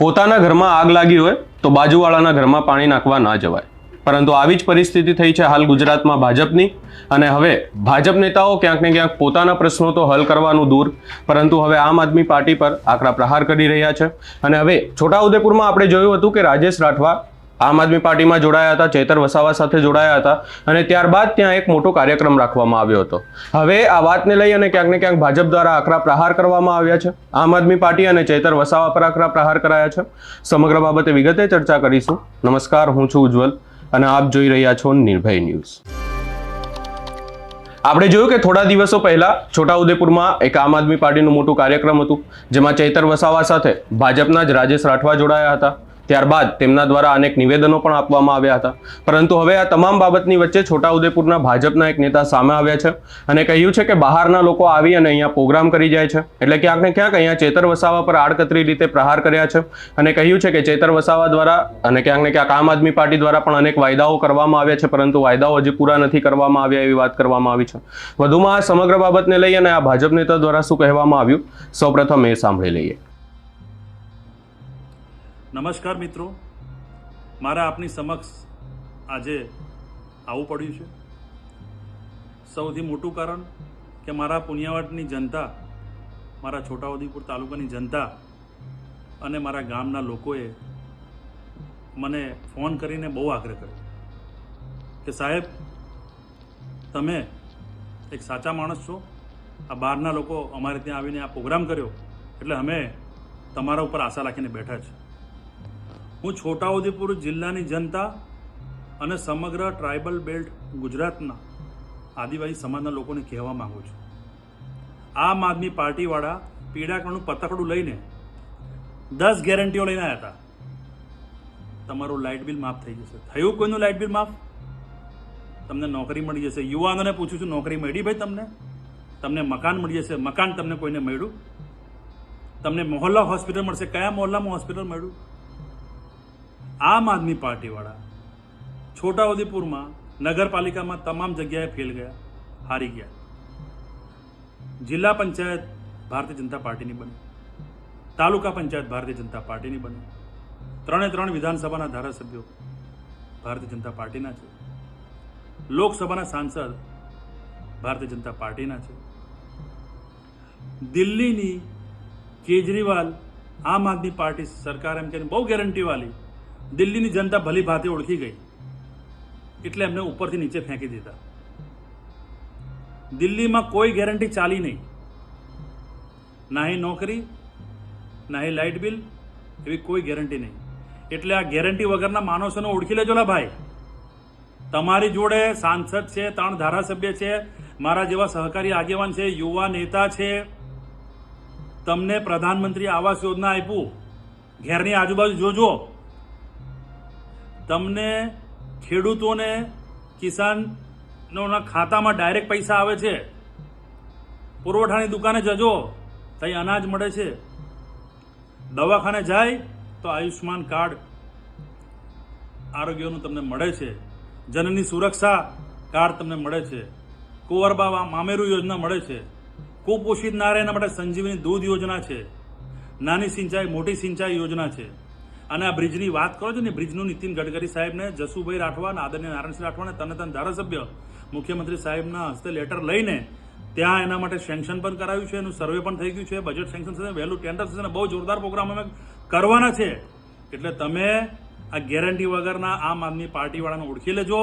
પોતાના ઘરમાં આગ લાગી હોય તો બાજુવાળાના ઘરમાં પાણી નાખવા ના જવાય. પરંતુ આવી જ પરિસ્થિતિ થઈ છે હાલ ગુજરાતમાં ભાજપની. અને હવે ભાજપ નેતાઓ ક્યાંક ને ક્યાંક પોતાના પ્રશ્નો તો હલ કરવાનું દૂર. પરંતુ હવે આમ આદમી પાર્ટી પર આકરા પ્રહાર કરી રહ્યા છે. અને હવે છોટાઉદેપુરમાં આપણે જોયું હતું કે રાજેશ રાઠવા આમ આદમી પાર્ટીમાં જોડાયા હતા, ચેતર વસાવા સાથે જોડાયા હતા અને ત્યારબાદ ત્યાં એક મોટો કાર્યક્રમ રાખવામાં આવ્યો હતો. હવે આ વાતને લઈ અને ક્યાંક ને ક્યાંક ભાજપ દ્વારા આકરા પ્રહાર કરવામાં આવ્યા છે. આમ આદમી પાર્ટી અને ચેતર વસાવા પર આકરા પ્રહાર કરાયા છે. સમગ્ર બાબતે વિગતે ચર્ચા કરીશું. નમસ્કાર, હું છું ઉજ્જવલ અને આપ જોઈ રહ્યા છો નિર્ભય ન્યૂઝ. આપણે જોયું કે થોડા દિવસો પહેલા છોટાઉદેપુરમાં એક આમ આદમી પાર્ટીનું મોટું કાર્યક્રમ હતું, જેમાં ચૈતર વસાવા સાથે ભાજપના જ રાજેશ રાઠવા જોડાયા હતા. ત્યારબાદ તેમના દ્વારા અનેક નિવેદનો પણ આપવામાં આવ્યા હતા. પરંતુ હવે આ તમામ બાબતની વચ્ચે છોટાઉદેપુરના ભાજપના એક નેતા સામે આવ્યા છે અને કહ્યું છે કે બહારના લોકો આવી અને અહીંયા પ્રોગ્રામ કરી જાય છે. એટલે ક્યાંક ને ક્યાંક અહીંયા ચેતર વસાવા પર આડકતરી રીતે પ્રહાર કર્યા છે અને કહ્યું છે કે ચેતર વસાવા દ્વારા અને ક્યાંક ને ક્યાંક આમ આદમી પાર્ટી દ્વારા પણ અનેક વાયદાઓ કરવામાં આવ્યા છે, પરંતુ વાયદાઓ હજી પૂરા નથી કરવામાં આવ્યા એવી વાત કરવામાં આવી છે. વધુમાં આ સમગ્ર બાબતને લઈ અને આ ભાજપ નેતા દ્વારા શું કહેવામાં આવ્યું? સૌપ્રથમ એ સાંભળી લઈએ. નમસ્કાર મિત્રો. મારા આપની સમક્ષ આજે આવવું પડ્યું છે. સૌથી મોટું કારણ કે મારા પુનિયાવાડની જનતા, મારા છોટાઉદેપુર તાલુકાની જનતા અને મારા ગામના લોકોએ મને ફોન કરીને બહુ આગ્રહ કર્યો કે સાહેબ, તમે એક સાચા માણસ છો. આ બહારના લોકો અમારે ત્યાં આવીને આ પ્રોગ્રામ કર્યો. એટલે અમે તમારા ઉપર આશા રાખીને બેઠા છે હું છોટાઉદેપુર જિલ્લાની જનતા અને સમગ્ર ટ્રાઇબલ બેલ્ટ ગુજરાતના આદિવાસી સમાજના લોકોને કહેવા માગું છું. આમ આદમી પાર્ટીવાળા પીડાકણનું પતકડું લઈને દસ ગેરંટીઓ લઈને આવ્યા હતા. તમારું લાઇટ બિલ માફ થઈ જશે. થયું કોઈનું લાઇટ બિલ માફ? તમને નોકરી મળી જશે. યુવાનોને પૂછું છું, નોકરી મળી ભાઈ તમને? તમને મકાન મળી જશે. મકાન તમને કોઈને મળ્યું? તમને મોહલ્લા હોસ્પિટલ મળશે. કયા મોહલ્લામાં હોસ્પિટલ મળ્યું? આમ આદમી પાર્ટીવાળા છોટાઉદેપુરમાં નગરપાલિકામાં તમામ જગ્યાએ ફેલ ગયા, હારી ગયા. જિલ્લા પંચાયત ભારતીય જનતા પાર્ટીની બની. તાલુકા પંચાયત ભારતીય જનતા પાર્ટીની બની. ત્રણે ત્રણ વિધાનસભાના ધારાસભ્યો ભારતીય જનતા પાર્ટીના છે. લોકસભાના સાંસદ ભારતીય જનતા પાર્ટીના છે. દિલ્હીની કેજરીવાલ આમ આદમી પાર્ટી સરકાર એમ કે બહુ ગેરંટીવાળી દિલ્હીની જનતા ભલી ભાતે ઓળખી ગઈ. એટલે એમને ઉપરથી નીચે ફેંકી દીધા. દિલ્હીમાં કોઈ ગેરંટી ચાલી નહીં. નાહી નોકરી નાહી લાઇટ બિલ, એવી કોઈ ગેરંટી નહીં. એટલે આ ગેરંટી વગરના માણસોને ઓળખી લેજો લા ભાઈ. તમારી જોડે સાંસદ છે, ત્રણ ધારાસભ્ય છે, મારા જેવા સહકારી આગેવાન છે, યુવા નેતા છે. તમને પ્રધાનમંત્રી આવાસ યોજના આપ્યું. ઘેરની આજુબાજુ જોજો. તમને ખેડૂતોને કિસાનોના ખાતામાં ડાયરેક્ટ પૈસા આવે છે. પુરવઠાની દુકાને જજો ત્યાં અનાજ મળે છે. દવાખાને જાય તો આયુષ્માન કાર્ડ આરોગ્યનું તમને મળે છે. જનની સુરક્ષા કાર્ડ તમને મળે છે. કુંવરબા મામેરુ યોજના મળે છે. કુપોષિત નારાયણના માટે સંજીવની દૂધ યોજના છે. નાની સિંચાઈ, મોટી સિંચાઈ યોજના છે. અને આ બ્રિજની વાત કરો છો ને, બ્રિજનું નીતિન ગડકરી સાહેબને જસુભાઈ રાઠવા આદરણીય નારાયણસિંહ રાઠવાને તને તન ધારાસભ્ય, મુખ્યમંત્રી સાહેબના હસ્તે લેટર લઈને ત્યાં એના માટે સેન્કશન પણ કરાવ્યું છે, એનું સર્વે પણ થઈ ગયું છે બજેટ સેન્કશન થશે વહેલું ટેન્ડર થશે અને બહુ જોરદાર પ્રોગ્રામ અમે કરવાના છે. એટલે તમે આ ગેરંટી વગરના આમ આદમી પાર્ટીવાળાને ઓળખી લેજો.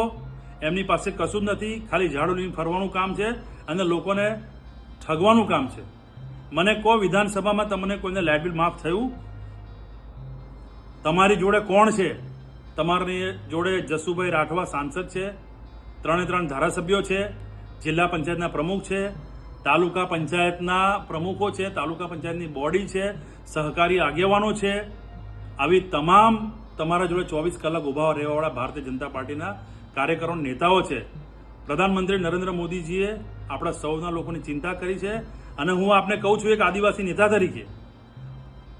એમની પાસે કશું જ નથી, ખાલી ઝાડુ લઈને ફરવાનું કામ છે અને લોકોને ઠગવાનું કામ છે. મને કહો, વિધાનસભામાં તમને કોઈને લાઇટ બિલ માફ થયું? તમારી જોડે કોણ છે? તમારી જોડે જસુભાઈ રાઠવા સાંસદ છે, ત્રણે ત્રણ ધારાસભ્યો છે, જિલ્લા પંચાયતના પ્રમુખ છે, તાલુકા પંચાયતના પ્રમુખો છે, તાલુકા પંચાયતની બોડી છે, સહકારી આગેવાનો છે. આવી તમામ તમારા જોડે ચોવીસ કલાક ઊભા રહેવાવાળા ભારતીય જનતા પાર્ટીના કાર્યકરો નેતાઓ છે. પ્રધાનમંત્રી નરેન્દ્ર મોદીજીએ આપણા સૌના લોકોની ચિંતા કરી છે અને હું આપને કહું છું એક આદિવાસી નેતા તરીકે.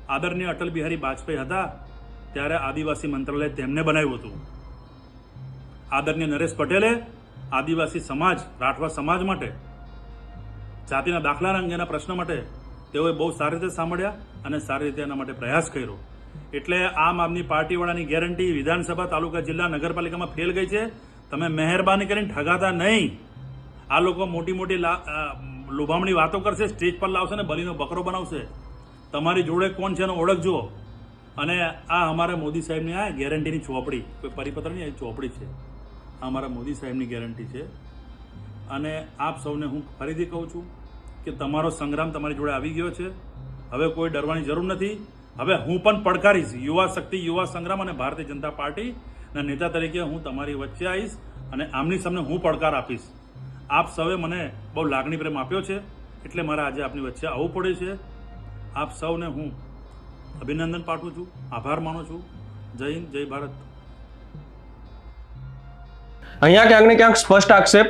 આદરણીય અટલ બિહારી વાજપેયી હતા. ત્યારે આદિવાસી મંત્રાલય તેમને બનાવ્યું હતું. આદરણીય નરેશ પટેલે આદિવાસી સમાજ, રાઠવા સમાજ માટે, જાતિના દાખલા અંગેના પ્રશ્ન માટે તેઓએ બહુ સારી રીતે સાંભળ્યા અને સારી રીતે એના માટે પ્રયાસ કર્યો. એટલે આમ આદમી પાર્ટીવાળાની ગેરંટી વિધાનસભા, તાલુકા, જિલ્લા, નગરપાલિકામાં ફેલ ગઈ છે. તમે મહેરબાની કરીને ઠગાતા નહીં. આ લોકો મોટી મોટી લોભામણી વાતો કરશે, સ્ટેજ પર લાવશે ને બલીનો બકરો બનાવશે. તમારી જોડે કોણ છે એનો ઓળખજો અને આ અમારા મોદી સાહેબની આ ગેરંટીની ચોપડી, કોઈ પરિપત્ર નહીં ચોપડી છે. આ અમારા મોદી સાહેબની ગેરંટી છે. અને આપ સૌને હું ફરીથી કહું છું કે તમારો સંગ્રામ તમારી જોડે આવી ગયો છે. હવે કોઈ ડરવાની જરૂર નથી. હવે હું પણ પડકારીશ. યુવા શક્તિ, યુવા સંગ્રામ અને ભારતીય જનતા પાર્ટીના નેતા તરીકે હું તમારી વચ્ચે આવીશ અને આમની સામે હું પડકાર આપીશ. આપ સૌએ મને બહુ લાગણી પ્રેમ આપ્યો છે. એટલે મારે આજે આપની વચ્ચે આવવું પડે છે. આપ સૌને હું અભિનંદન પાઠવું છું. આભાર માનું છું. જય હિન્દ, જય ભારત. અહીંયા ક્યાંક ને ક્યાંક સ્પષ્ટ આક્ષેપ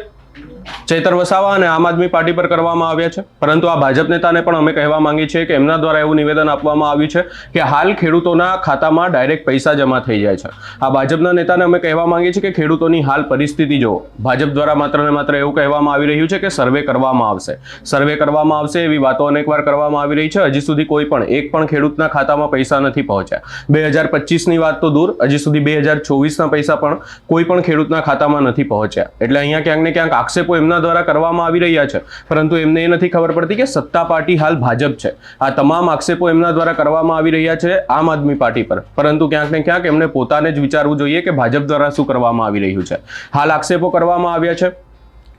ચેતર વસાવા અને આમ આદમી પાર્ટી પર કરવામાં આવ્યા છે. પરંતુ આ ભાજપ નેતાને પણ અમે કહેવા માંગીએ છીએ કે એમના દ્વારા એવું નિવેદન આપવામાં આવ્યું છે કે હાલ ખેડૂતોના ખાતામાં ડાયરેક્ટ પૈસા જમા થઈ જાય છે. આ ભાજપના નેતાને અમે કહેવા માંગીએ છીએ કે ખેડૂતોની હાલ પરિસ્થિતિ જુઓ. ભાજપ દ્વારા માત્ર ને માત્ર એવું કહેવામાં આવી રહ્યું છે કે સર્વે કરવામાં આવશે. સર્વે કરવામાં આવશે એવી વાતો અનેકવાર કરવામાં આવી રહી છે. હજી સુધી કોઈ પણ, એક પણ ખેડૂતના ખાતામાં પૈસા નથી પહોંચ્યા. બે હજાર પચીસની વાત તો દૂર. હજી સુધી બે હજાર ચોવીસના પૈસા પણ કોઈ પણ ખેડૂતના ખાતામાં નથી પહોંચ્યા. એટલે અહીંયા ક્યાંક ને ક્યાંક આક્ષેપો એમના દ્વારા કરવામાં આવી રહ્યા છે. પરંતુ એમને એ નથી ખબર પડતી કે સત્તા પાર્ટી હાલ ભાજપ છે. આ તમામ આક્ષેપો એમના દ્વારા કરવામાં આવી રહ્યા છે આમ આદમી પાર્ટી પર. પરંતુ ક્યાંક ને ક્યાંક એમને પોતાને જ વિચારવું જોઈએ કે ભાજપ દ્વારા શું કરવામાં આવી રહ્યું છે. હાલ આક્ષેપો કરવામાં આવ્યા છે.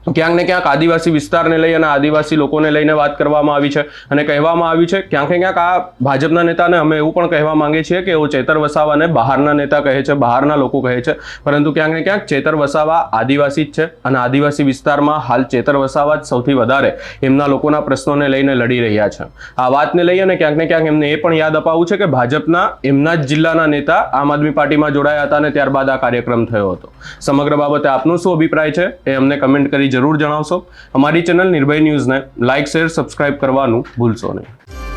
ક્યાંક ને ક્યાંક આદિવાસી વિસ્તારને લઈ અને આદિવાસી લોકોને લઈને વાત કરવામાં આવી છે અને કહેવામાં આવ્યું છે, ક્યાંક ને ક્યાંક આ ભાજપના નેતાને અમે એવું પણ કહેવા માંગીએ છીએ કે એઓ ચેતર વસાવાને બહારના નેતા કહે છે, બહારના લોકો કહે છે, પરંતુ ક્યાંક ને ક્યાંક ચેતર વસાવા આદિવાસી જ છે અને આદિવાસી વિસ્તારમાં હાલ ચેતર વસાવા જ સૌથી વધારે એમના લોકોના પ્રશ્નોને લઈને લડી રહ્યા છે. આ વાતને લઈ અને ક્યાંક ને ક્યાંક એમને એ પણ યાદ અપાવવું છે કે ભાજપના એમના જ જિલ્લાના નેતા આમ આદમી પાર્ટીમાં જોડાયા હતા અને ત્યારબાદ આ કાર્યક્રમ થયો હતો. સમગ્ર બાબતે આપનો શું અભિપ્રાય છે એ અમને કમેન્ટ કરી જરૂર જણાવશો. અમારી ચેનલ નિર્ભય ન્યૂઝને લાઇક શેર સબસ્ક્રાઇબ કરવાનું ભૂલશો નહીં.